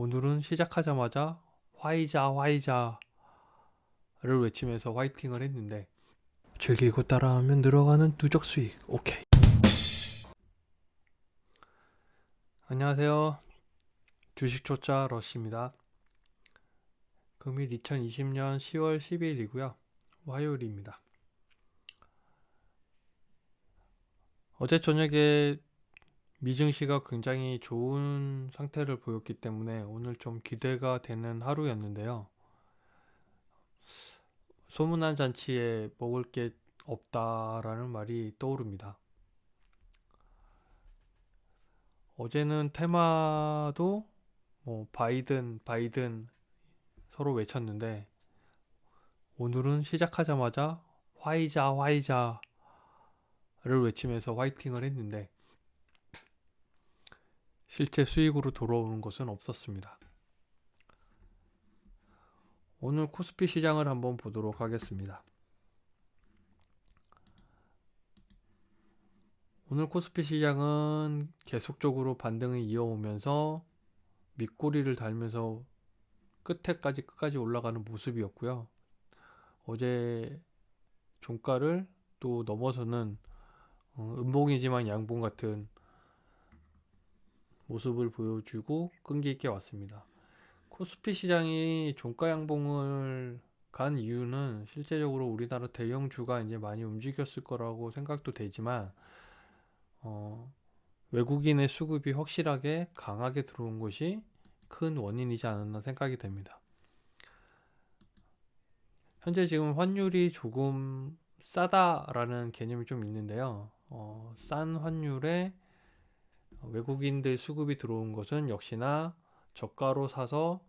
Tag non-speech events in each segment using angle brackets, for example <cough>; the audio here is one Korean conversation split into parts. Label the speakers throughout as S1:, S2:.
S1: 오늘은 시작하자마자 화이자 화이자를 외치면서 화이팅을 했는데 즐기고 따라하면 늘어가는 누적 수익. 오케이. 안녕하세요. 주식 초짜 러시입니다. 금일 2020년 10월 10일이고요. 화요일입니다. 어제 저녁에 미증시가 굉장히 좋은 상태를 보였기 때문에 오늘 좀 기대가 되는 하루였는데요. 소문난 잔치에 먹을 게 없다라는 말이 떠오릅니다. 어제는 테마도 뭐 바이든 바이든 서로 외쳤는데 오늘은 시작하자마자 화이자 화이자를 외치면서 화이팅을 했는데 실제 수익으로 돌아오는 것은 없었습니다. 오늘 코스피 시장을 한번 보도록 하겠습니다. 오늘 코스피 시장은 계속적으로 반등을 이어오면서 밑꼬리를 달면서 끝에까지 끝까지 올라가는 모습이었고요. 어제 종가를 또 넘어서는 어, 음봉이지만 양봉 같은 모습을 보여주고 끈기 있게 왔습니다. 코스피 시장이 종가 양봉을 간 이유는 실제적으로 우리나라 대형주가 이제 많이 움직였을 거라고 생각도 되지만 어, 외국인의 수급이 확실하게 강하게 들어온 것이 큰 원인이지 않았나 생각이 됩니다. 현재 지금 환율이 조금 싸다라는 개념이 좀 있는데요. 어, 싼 환율에 외국인들 수급이 들어온 것은 역시나 저가로 사서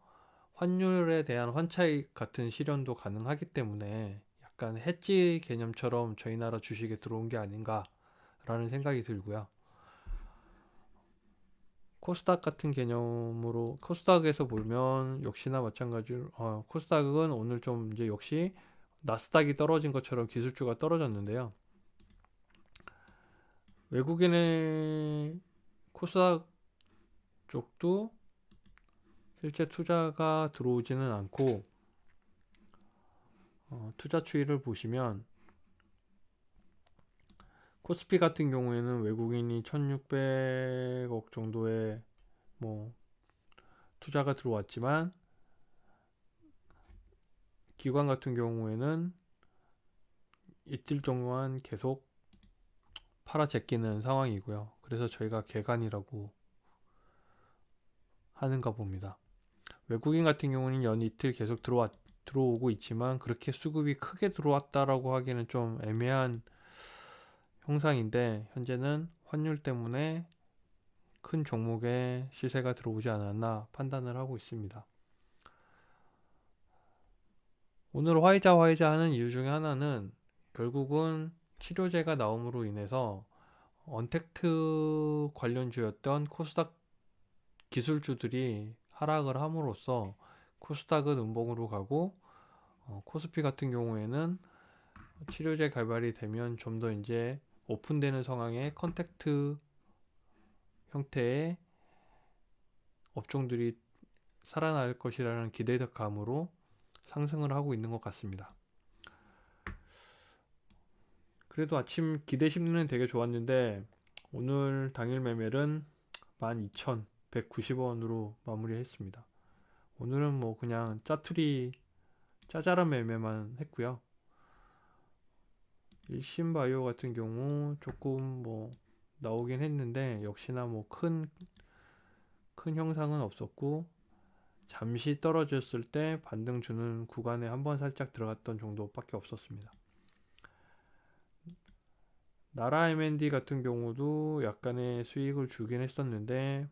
S1: 환율에 대한 환차익 같은 실현도 가능하기 때문에 약간 해지 개념처럼 저희 나라 주식에 들어온 게 아닌가라는 생각이 들고요. 코스닥 같은 개념으로 코스닥에서 보면 역시나 마찬가지로 어, 코스닥은 오늘 좀 이제 역시 나스닥이 떨어진 것처럼 기술주가 떨어졌는데요. 외국인의 코스닥 쪽도 실제 투자가 들어오지는 않고 어, 투자 추이를 보시면 코스피 같은 경우에는 외국인이 1600억 정도의 뭐 투자가 들어왔지만 기관 같은 경우에는 이틀 동안 계속 팔아 제끼는 상황이고요. 그래서 저희가 개간이라고 하는가 봅니다. 외국인 같은 경우는 연 이틀 계속 들어왔, 들어오고 있지만 그렇게 수급이 크게 들어왔다라고 하기는 좀 애매한 형상인데 현재는 환율 때문에 큰 종목에 시세가 들어오지 않았나 판단을 하고 있습니다. 오늘 화이자 화이자 하는 이유 중에 하나는 결국은 치료제가 나옴으로 인해서 언택트 관련주였던 코스닥 기술주들이 하락을 함으로써 코스닥은 음봉으로 가고 어, 코스피 같은 경우에는 치료제 개발이 되면 좀 더 이제 오픈되는 상황의 컨택트 형태의 업종들이 살아날 것이라는 기대감으로 상승을 하고 있는 것 같습니다. 그래도 아침 기대 심리는 되게 좋았는데 오늘 당일 매매는 12,190원으로 마무리했습니다. 오늘은 뭐 그냥 짜투리 짜잘한 매매만 했고요. 일신바이오 같은 경우 조금 뭐 나오긴 했는데 역시나 뭐 큰큰 형상은 없었고 잠시 떨어졌을 때 반등 주는 구간에 한번 살짝 들어갔던 정도밖에 없었습니다. 나라 M&D 같은 경우도 약간의 수익을 주긴 했었는데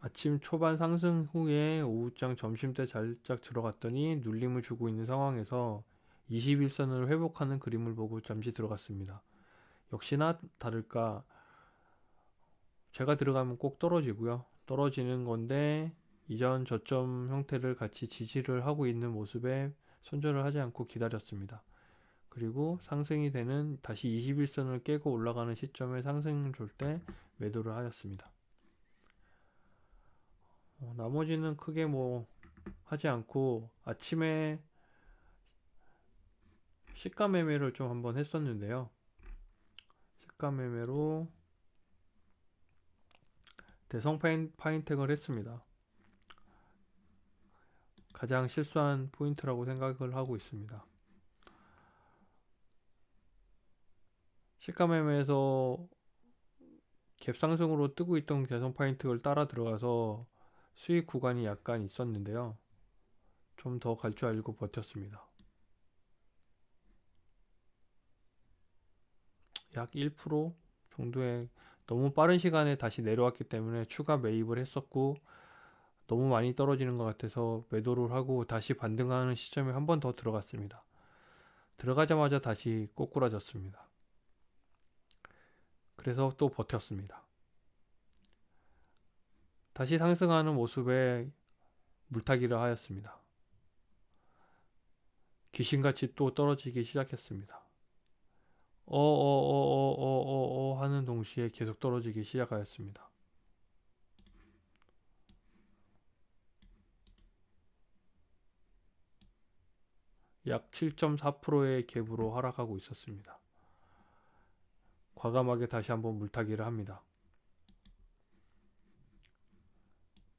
S1: 아침 초반 상승 후에 오후장 점심때 살짝 들어갔더니 눌림을 주고 있는 상황에서 21선을 회복하는 그림을 보고 잠시 들어갔습니다. 역시나 다를까 제가 들어가면 꼭 떨어지고요. 떨어지는 건데 이전 저점 형태를 같이 지지를 하고 있는 모습에 손절을 하지 않고 기다렸습니다. 그리고 상승이 되는 다시 21선을 깨고 올라가는 시점에 상승을 줄때 매도를 하였습니다. 어, 나머지는 크게 뭐 하지 않고 아침에 시가 매매를 좀 한번 했었는데요. 시가 매매로 대성 파인, 파인텍을 했습니다. 가장 실수한 포인트라고 생각을 하고 있습니다. 시가 매매에서 갭 상승으로 뜨고 있던 대성 파인텍을 따라 들어가서 수익 구간이 약간 있었는데요. 좀 더 갈 줄 알고 버텼습니다. 약 1% 정도의 너무 빠른 시간에 다시 내려왔기 때문에 추가 매입을 했었고 너무 많이 떨어지는 것 같아서 매도를 하고 다시 반등하는 시점에 한 번 더 들어갔습니다. 들어가자마자 다시 꼬꾸라졌습니다. 그래서 또 버텼습니다. 다시 상승하는 모습에 물타기를 하였습니다. 귀신같이 또 떨어지기 시작했습니다. 어어어어어어어 하는 동시에 계속 떨어지기 시작하였습니다. 약 7.4%의 갭으로 하락하고 있었습니다. 과감하게 다시 한번 물타기를 합니다.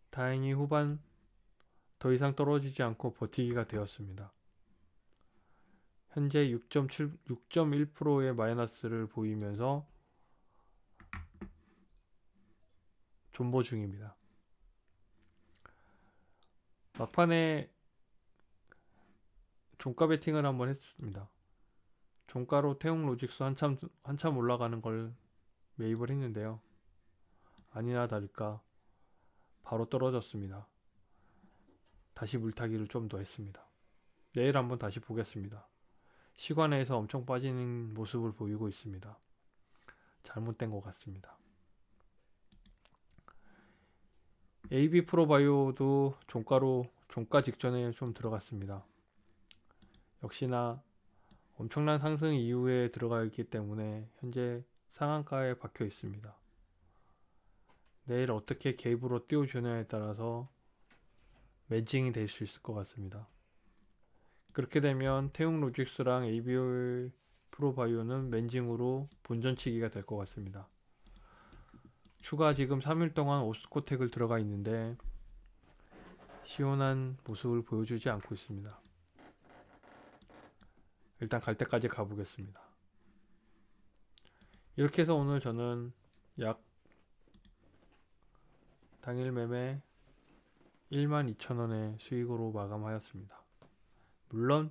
S1: 다행히 후반 더 이상 떨어지지 않고 버티기가 되었습니다. 현재 6.7, 6.1%의 마이너스를 보이면서 존버 중입니다. 막판에 종가 베팅을 한번 했습니다. 종가로 태용 로직스 한참 한참 올라가는 걸 매입을 했는데요. 아니나 다를까 바로 떨어졌습니다. 다시 물타기를 좀 더 했습니다. 내일 한번 다시 보겠습니다. 시간에서 엄청 빠지는 모습을 보이고 있습니다. 잘못된 것 같습니다. AB 프로바이오도 종가로 종가 직전에 좀 들어갔습니다. 역시나 엄청난 상승 이후에 들어가 있기 때문에 현재 상한가에 박혀 있습니다. 내일 어떻게 갭으로 띄워주냐에 따라서 매징이 될 수 있을 것 같습니다. 그렇게 되면 태웅 로직스랑 ABO 프로바이오는 맨징으로 본전치기가 될 것 같습니다. 추가 지금 3일 동안 오스코텍을 들어가 있는데 시원한 모습을 보여주지 않고 있습니다. 일단 갈 때까지 가보겠습니다. 이렇게 해서 오늘 저는 약 당일 매매 12,000원의 수익으로 마감하였습니다. 물론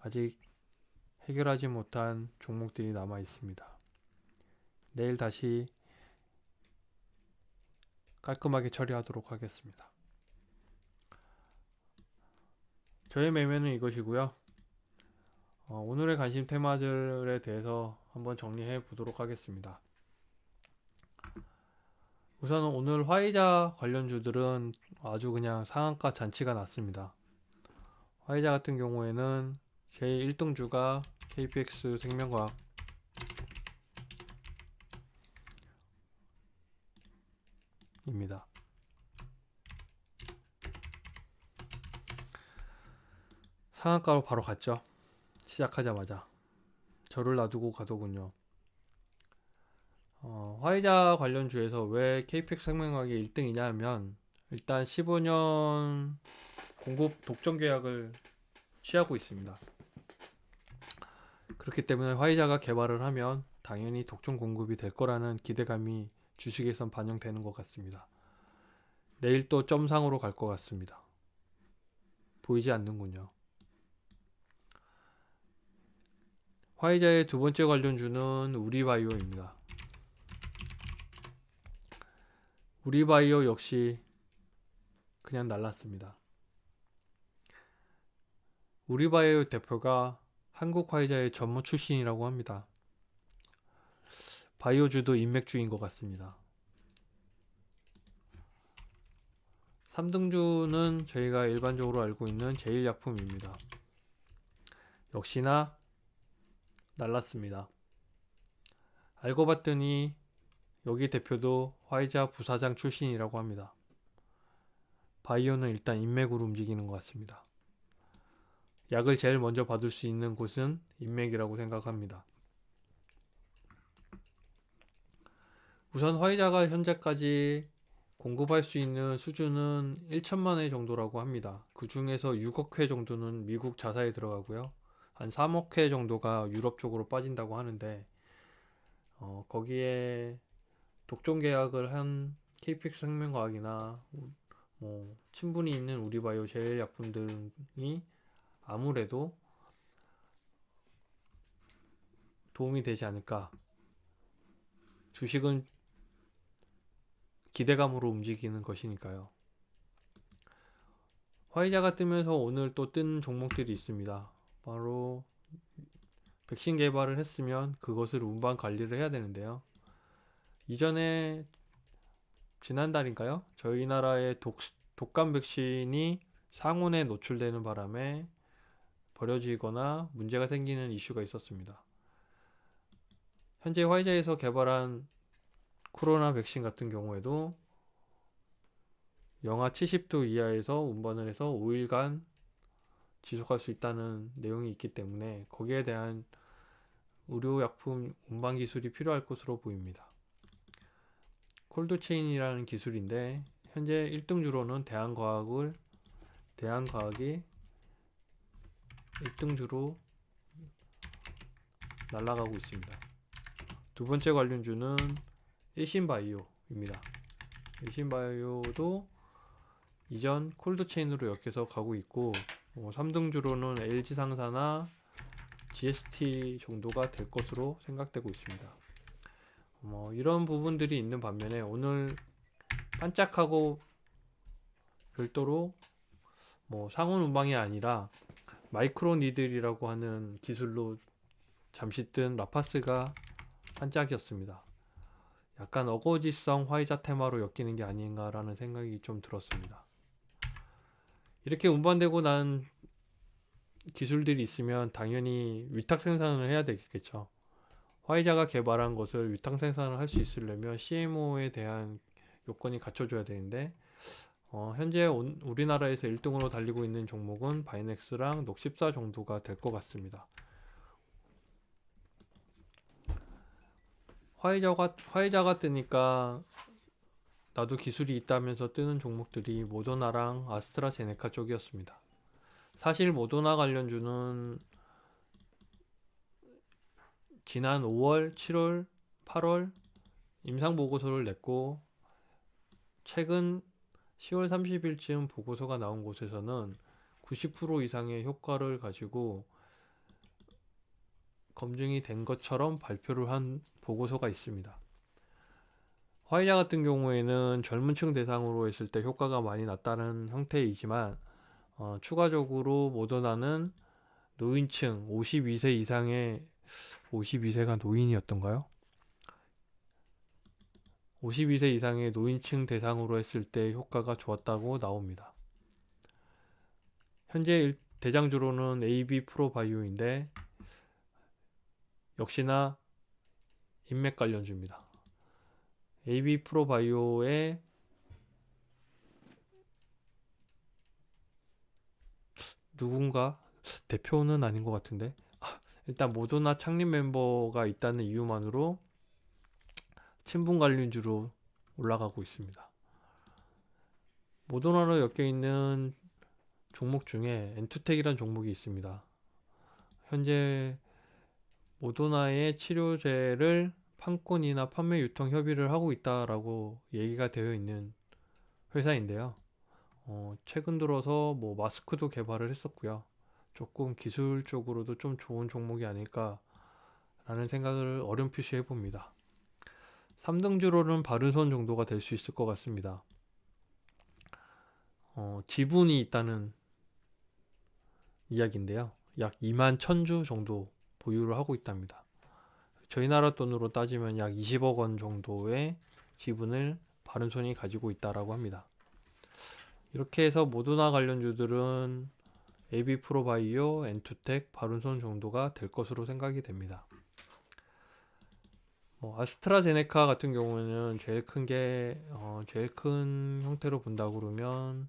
S1: 아직 해결하지 못한 종목들이 남아 있습니다. 내일 다시 깔끔하게 처리하도록 하겠습니다. 저의 매매는 이것이고요. 어, 오늘의 관심 테마들에 대해서 한번 정리해 보도록 하겠습니다. 우선 오늘 화이자 관련주들은 아주 그냥 상한가 잔치가 났습니다. 화이자 같은 경우에는 제일 1등주가 KPX 생명과학 입니다. 상한가로 바로 갔죠. 시작하자마자 저를 놔두고 가더군요. 어, 화이자 관련 주에서 왜 KPX 생명과학이 1등이냐 하면 일단 15년 공급 독점 계약을 취하고 있습니다. 그렇기 때문에 화이자가 개발을 하면 당연히 독점 공급이 될 거라는 기대감이 주식에선 반영되는 것 같습니다. 내일 또 점상으로 갈 것 같습니다. 보이지 않는군요. 화이자의 두 번째 관련주는 우리바이오입니다. 우리바이오 역시 그냥 날랐습니다. 우리바이오 대표가 한국화이자의 전무 출신이라고 합니다. 바이오주도 인맥주인 것 같습니다. 3등주는 저희가 일반적으로 알고 있는 제일약품입니다. 역시나 날랐습니다. 알고 봤더니 여기 대표도 화이자 부사장 출신이라고 합니다. 바이오는 일단 인맥으로 움직이는 것 같습니다. 약을 제일 먼저 받을 수 있는 곳은 인맥이라고 생각합니다. 우선 화이자가 현재까지 공급할 수 있는 수준은 1천만 회 정도라고 합니다. 그 중에서 6억 회 정도는 미국 자사에 들어가고요. 한 3억 회 정도가 유럽 쪽으로 빠진다고 하는데, 어, 거기에 독점 계약을 한 KPX 생명과학이나 뭐 친분이 있는 우리바이오 제약분들이 아무래도 도움이 되지 않을까. 주식은 기대감으로 움직이는 것이니까요. 화이자가 뜨면서 오늘 또 뜬 종목들이 있습니다. 바로 백신 개발을 했으면 그것을 운반 관리를 해야 되는데요. 이전에 지난달인가요? 저희 나라의 독, 독감 백신이 상온에 노출되는 바람에 버려지거나 문제가 생기는 이슈가 있었습니다. 현재 화이자에서 개발한 코로나 백신 같은 경우에도 영하 70도 이하에서 운반을 해서 5일간 지속할 수 있다는 내용이 있기 때문에 거기에 대한 의료약품 운반 기술이 필요할 것으로 보입니다. 콜드체인이라는 기술인데 현재 1등 주로는 대한과학을 대한과학이 1등 주로 날아가고 있습니다. 두 번째 관련주는 일신바이오입니다. 일신바이오도 이전 콜드체인으로 엮여서 가고 있고 어, 3등주로는 LG상사나 GST 정도가 될 것으로 생각되고 있습니다. 뭐 이런 부분들이 있는 반면에 오늘 반짝하고 별도로 뭐 상온 운방이 아니라 마이크로 니들이라고 하는 기술로 잠시 뜬 라파스가 반짝이었습니다. 약간 어거지성 화이자 테마로 엮이는 게 아닌가라는 생각이 좀 들었습니다. 이렇게 운반되고 난 기술들이 있으면 당연히 위탁 생산을 해야 되겠죠. 화이자가 개발한 것을 위탁 생산을 할 수 있으려면 CMO에 대한 요건이 갖춰져야 되는데 어, 현재 온, 우리나라에서 1등으로 달리고 있는 종목은 바이넥스랑 녹십사 정도가 될 것 같습니다. 화이자가 화이자가 뜨니까 나도 기술이 있다면서 뜨는 종목들이 모더나랑 아스트라제네카 쪽이었습니다. 사실 모더나 관련주는 지난 5월, 7월, 8월 임상 보고서를 냈고 최근 10월 30일쯤 보고서가 나온 곳에서는 90% 이상의 효과를 가지고 검증이 된 것처럼 발표를 한 보고서가 있습니다. 화이자 같은 경우에는 젊은 층 대상으로 했을 때 효과가 많이 났다는 형태이지만 어, 추가적으로 모더나는 노인층 52세 이상의 52세가 노인이었던가요? 52세 이상의 노인층 대상으로 했을 때 효과가 좋았다고 나옵니다. 현재 대장주로는 AB 프로바이오인데 역시나 인맥 관련주입니다. AB 프로바이오의 누군가 대표는 아닌 것 같은데 아, 일단 모더나 창립 멤버가 있다는 이유만으로 친분 관련주로 올라가고 있습니다. 모더나로 엮여 있는 종목 중에 엔투텍이라는 종목이 있습니다. 현재 모더나의 치료제를 판권이나 판매 유통 협의를 하고 있다라고 얘기가 되어 있는 회사인데요. 어, 최근 들어서 뭐 마스크도 개발을 했었고요. 조금 기술적으로도 좀 좋은 종목이 아닐까라는 생각을 어렴풋이 해봅니다. 3등 주로는 바른손 정도가 될 수 있을 것 같습니다. 어, 지분이 있다는 이야기인데요. 약 2만 1000주 정도 보유를 하고 있답니다. 저희 나라 돈으로 따지면 약 20억 원 정도의 지분을 바른손이 가지고 있다라고 합니다. 이렇게 해서 모두나 관련주들은 AB 프로바이오, 엔투텍, 바른손 정도가 될 것으로 생각이 됩니다. 뭐 아스트라제네카 같은 경우는 제일 큰 게, 어, 제일 큰 형태로 본다고 그러면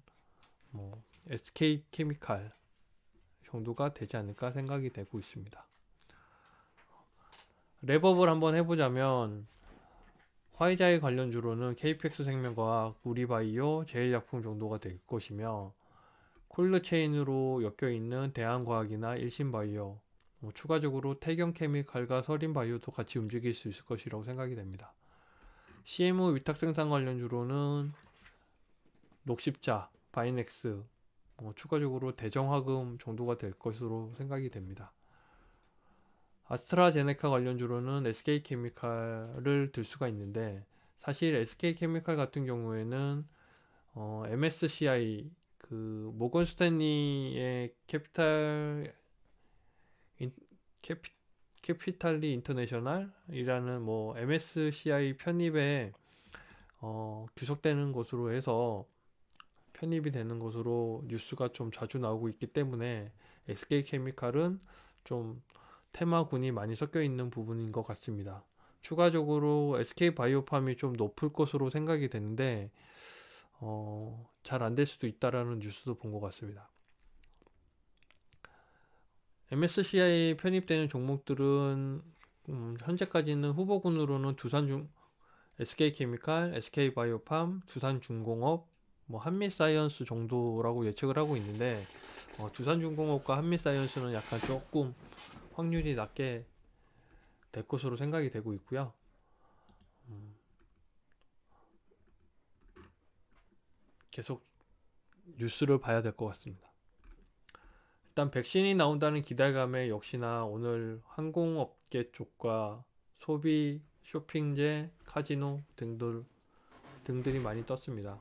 S1: 뭐 SK 케미칼 정도가 되지 않을까 생각이 되고 있습니다. 랩업을 한번 해보자면 화이자의 관련주로는 KPX 생명과학, 우리바이오, 제일약품 정도가 될 것이며 콜드체인으로 엮여 있는 대한과학이나 일신바이오, 뭐 추가적으로 태경케미칼과 서린바이오도 같이 움직일 수 있을 것이라고 생각이 됩니다. CMO 위탁 생산 관련주로는 녹십자, 바이넥스, 뭐 추가적으로 대정화금 정도가 될 것으로 생각이 됩니다. 아스트라제네카 관련주로는 SK케미칼을 들 수가 있는데 사실 SK케미칼 같은 경우에는 어, MSCI 그 모건 스탠리의 캐피탈 인, 캐피, 캐피탈리 인터내셔널이라는 뭐 MSCI 편입에 어, 귀속되는 것으로 해서 편입이 되는 것으로 뉴스가 좀 자주 나오고 있기 때문에 SK케미칼은 좀 테마군이 많이 섞여 있는 부분인 것 같습니다. 추가적으로 SK 바이오팜이 좀 높을 것으로 생각이 되는데 어, 잘 안 될 수도 있다라는 뉴스도 본 것 같습니다. MSCI 편입되는 종목들은 음, 현재까지는 후보군으로는 두산중 SK케미칼, SK바이오팜, 두산중공업, 뭐 한미사이언스 정도라고 예측을 하고 있는데 어, 두산중공업과 한미사이언스는 약간 조금 확률이 낮게 될 것으로 생각이 되고 있고요. 음, 계속 뉴스를 봐야 될 것 같습니다. 일단 백신이 나온다는 기대감에 역시나 오늘 항공업계 쪽과 소비, 쇼핑제, 카지노 등들 등들이 많이 떴습니다.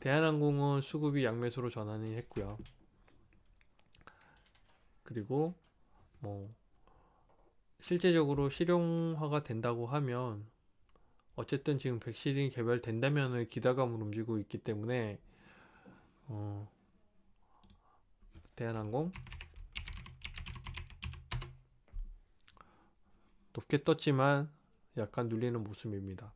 S1: 대한항공은 수급이 양매수로 전환이 했고요. 그리고 뭐 실제적으로 실용화가 된다고 하면 어쨌든 지금 백신이 개발된다면을 기대감으로 움직이고 있기 때문에 어, 대한항공 높게 떴지만 약간 눌리는 모습입니다.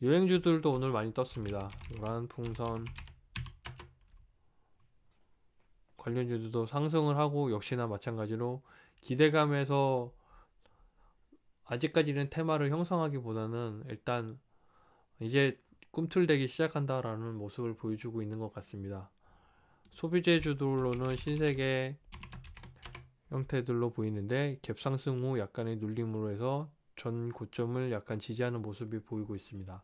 S1: 여행주들도 오늘 많이 떴습니다. 노란 풍선 관련주들도 상승을 하고 역시나 마찬가지로 기대감에서 아직까지는 테마를 형성하기보다는 일단 이제 꿈틀대기 시작한다라는 모습을 보여주고 있는 것 같습니다. 소비재주들로는 신세계 형태들로 보이는데 갭상승 후 약간의 눌림으로 해서 전 고점을 약간 지지하는 모습이 보이고 있습니다.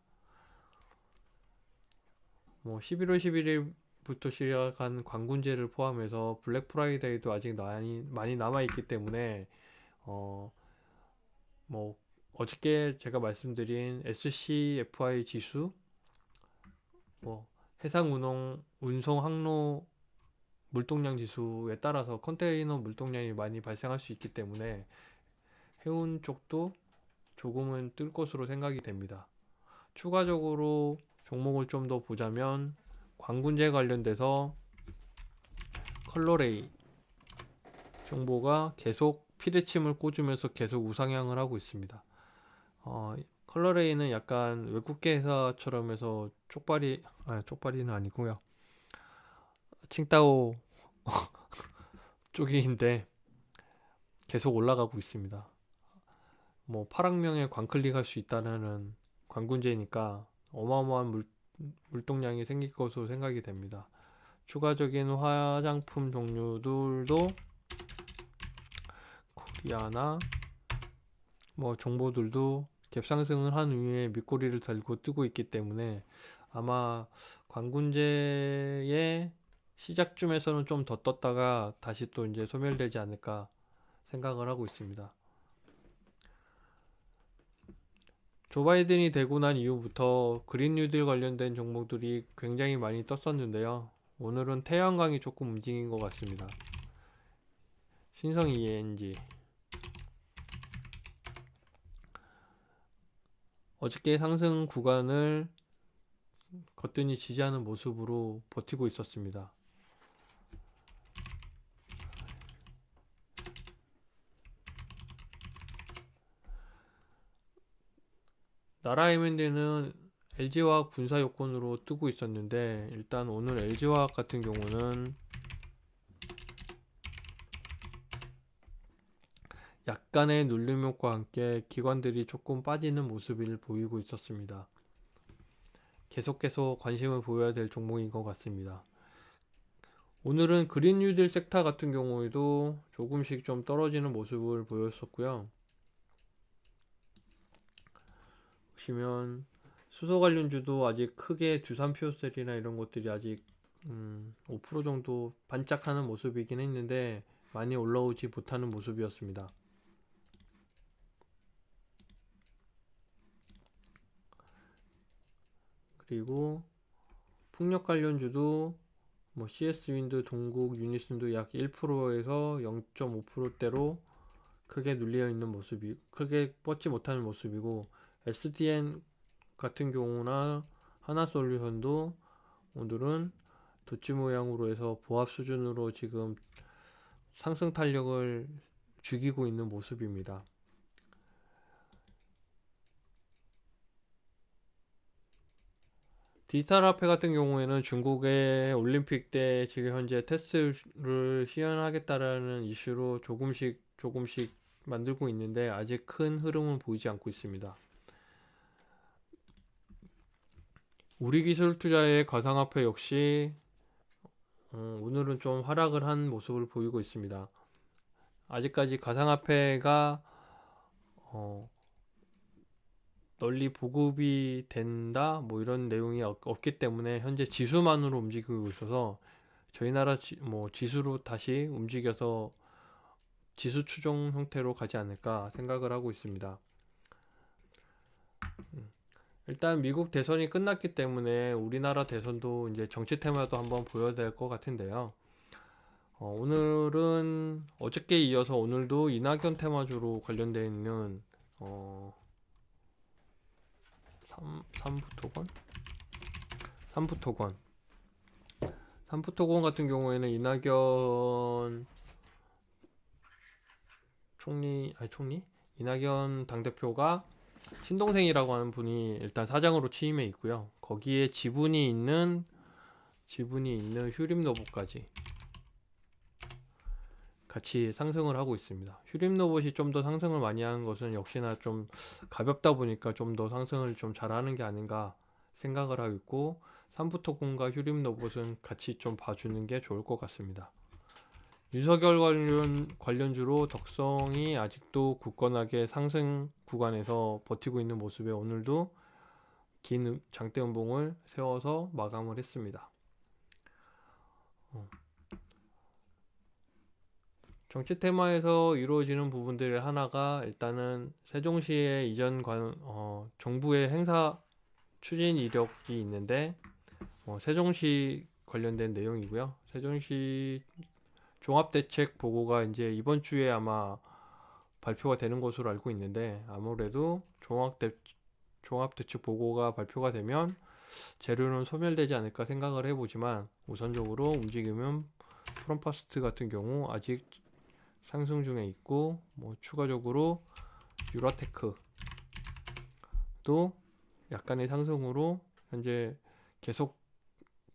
S1: 뭐 11월 11일 부터 시작한 광군제를 포함해서 블랙 프라이데이도 아직 많이 많이 남아 있기 때문에 어 뭐 어저께 제가 말씀드린 SCFI 지수 뭐 해상 운송 운송 항로 물동량 지수에 따라서 컨테이너 물동량이 많이 발생할 수 있기 때문에 해운 쪽도 조금은 뜰 것으로 생각이 됩니다. 추가적으로 종목을 좀 더 보자면 광군제 관련돼서 컬러레이 정보가 계속 피레침을 꽂으면서 계속 우상향을 하고 있습니다. 어, 컬러레이는 약간 외국계 회사처럼 해서 쪽발이 아 쪽발이는 아니고요. 칭따오 <laughs> 쪽인데 계속 올라가고 있습니다. 뭐 파랑명에 광클릭할 수 있다는 광군제니까 어마어마한 물, 물동량이 생길 것으로 생각이 됩니다. 추가적인 화장품 종류들도 코리아나 뭐 정보들도 갭상승을 한 후에 밑꼬리를 달고 뜨고 있기 때문에 아마 광군제의 시작쯤에서는 좀 더 떴다가 다시 또 이제 소멸되지 않을까 생각을 하고 있습니다. 조 바이든이 되고 난 이후부터 그린 뉴딜 관련된 종목들이 굉장히 많이 떴었는데요. 오늘은 태양광이 조금 움직인 것 같습니다. 신성 ENG 어저께 상승 구간을 거뜬히 지지하는 모습으로 버티고 있었습니다. 나라 M&D는 LG화학 분사 요건으로 뜨고 있었는데 일단 오늘 LG화학 같은 경우는 약간의 눌림 효과 함께 기관들이 조금 빠지는 모습을 보이고 있었습니다. 계속해서 관심을 보여야 될 종목인 것 같습니다. 오늘은 그린 뉴딜 섹터 같은 경우에도 조금씩 좀 떨어지는 모습을 보였었고요. 보시면 수소 관련주도 아직 크게 두산 퓨어셀이나 이런 것들이 아직 음, 5% 정도 반짝하는 모습이긴 했는데 많이 올라오지 못하는 모습이었습니다. 그리고 풍력 관련주도 뭐 CS 윈드, 동국, 유니슨도 약 1%에서 0.5%대로 크게 눌려 있는 모습이 크게 뻗지 못하는 모습이고 SDN 같은 경우나 하나솔루션도 오늘은 도치 모양으로 해서 보합 수준으로 지금 상승 탄력을 죽이고 있는 모습입니다. 디지털 화폐 같은 경우에는 중국의 올림픽 때 지금 현재 테스트를 시연하겠다라는 이슈로 조금씩 조금씩 만들고 있는데 아직 큰 흐름은 보이지 않고 있습니다. 우리 기술 투자의 가상화폐 역시 어, 오늘은 좀 하락을 한 모습을 보이고 있습니다. 아직까지 가상화폐가 어, 널리 보급이 된다 뭐 이런 내용이 없, 없기 때문에 현재 지수만으로 움직이고 있어서 저희 나라 지, 뭐 지수로 다시 움직여서 지수 추종 형태로 가지 않을까 생각을 하고 있습니다. 음. 일단 미국 대선이 끝났기 때문에 우리나라 대선도 이제 정치 테마도 한번 보여야 될 것 같은데요. 어, 오늘은 어저께 이어서 오늘도 이낙연 테마주로 관련되어 있는 어, 3, 3부토건? 3부토건 3부토건 같은 경우에는 이낙연 총리 아니 총리? 이낙연 당대표가 친동생이라고 하는 분이 일단 사장으로 취임해 있고요. 거기에 지분이 있는 지분이 있는 휴림로봇까지 같이 상승을 하고 있습니다. 휴림로봇이 좀 더 상승을 많이 하는 것은 역시나 좀 가볍다 보니까 좀 더 상승을 좀 잘하는 게 아닌가 생각을 하고 있고 삼부토공과 휴림로봇은 같이 좀 봐주는 게 좋을 것 같습니다. 윤석열 관련 관련주로 덕성이 아직도 굳건하게 상승 구간에서 버티고 있는 모습에 오늘도 긴 장대 음봉을 세워서 마감을 했습니다. 어. 정치 테마에서 이루어지는 부분들 하나가 일단은 세종시의 이전 관 어, 정부의 행사 추진 이력이 있는데 어, 세종시 관련된 내용이고요. 세종시 종합대책 보고가 이제 이번 주에 아마 발표가 되는 것으로 알고 있는데 아무래도 종합대, 종합대책 보고가 발표가 되면 재료는 소멸되지 않을까 생각을 해보지만 우선적으로 움직이면 프롬파스트 같은 경우 아직 상승 중에 있고 뭐 추가적으로 유라테크도 약간의 상승으로 현재 계속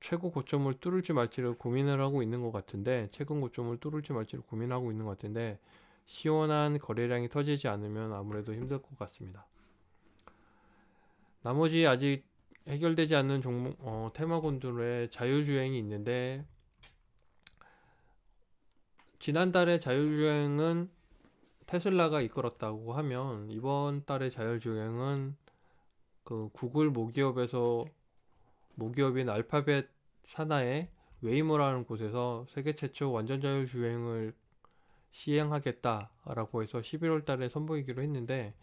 S1: 최고 고점을 뚫을지 말지를 고민을 하고 있는 것 같은데 최근 고점을 뚫을지 말지를 고민하고 있는 것 같은데 시원한 거래량이 터지지 않으면 아무래도 힘들 것 같습니다. 나머지 아직 해결되지 않는 종목 어, 테마군들의 자율주행이 있는데 지난달에 자율주행은 테슬라가 이끌었다고 하면 이번 달의 자율주행은 그 구글 모기업에서 모기업인 알파벳 산하의 웨이모라는 곳에서 세계 최초 완전 자율 주행을 시행하겠다라고 해서 11월 달에 선보이기로 했는데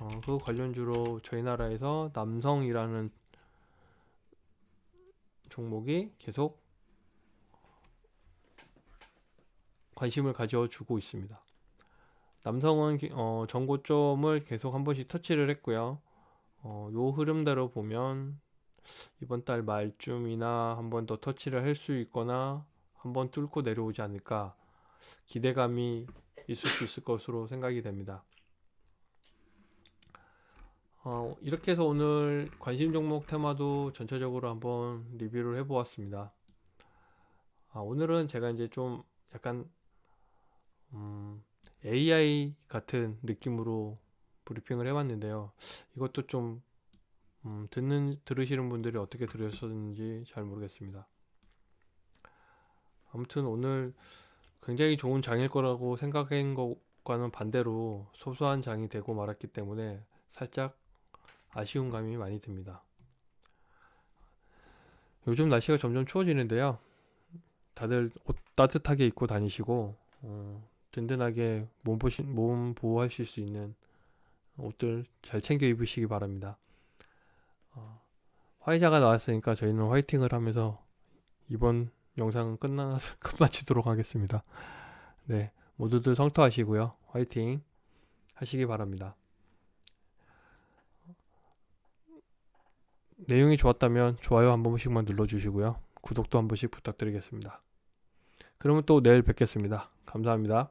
S1: 어, 그 관련주로 저희 나라에서 남성이라는 종목이 계속 관심을 가져주고 있습니다. 남성은 어, 전고점을 계속 한 번씩 터치를 했고요. 어, 요 흐름대로 보면 이번 달 말쯤이나 한 번 더 터치를 할 수 있거나 한 번 뚫고 내려오지 않을까 기대감이 있을 수 있을 것으로 생각이 됩니다. 어, 이렇게 해서 오늘 관심 종목 테마도 전체적으로 한번 리뷰를 해보았습니다. 아, 오늘은 제가 이제 좀 약간 음, AI 같은 느낌으로 브리핑을 해봤는데요. 이것도 좀 음, 듣는 들으시는 분들이 어떻게 들으셨는지 잘 모르겠습니다. 아무튼 오늘 굉장히 좋은 장일 거라고 생각한 것과는 반대로 소소한 장이 되고 말았기 때문에 살짝 아쉬운 감이 많이 듭니다. 요즘 날씨가 점점 추워지는데요. 다들 옷 따뜻하게 입고 다니시고 어, 든든하게 몸, 보시, 몸 보호하실 수 있는 옷들 잘 챙겨 입으시기 바랍니다. 어, 화이자가 나왔으니까 저희는 화이팅을 하면서 이번 영상은 끝나서 <laughs> 끝마치도록 하겠습니다. 네, 모두들 성토하시고요. 화이팅 하시기 바랍니다. 내용이 좋았다면 좋아요 한 번씩만 눌러주시고요. 구독도 한 번씩 부탁드리겠습니다. 그러면 또 내일 뵙겠습니다. 감사합니다.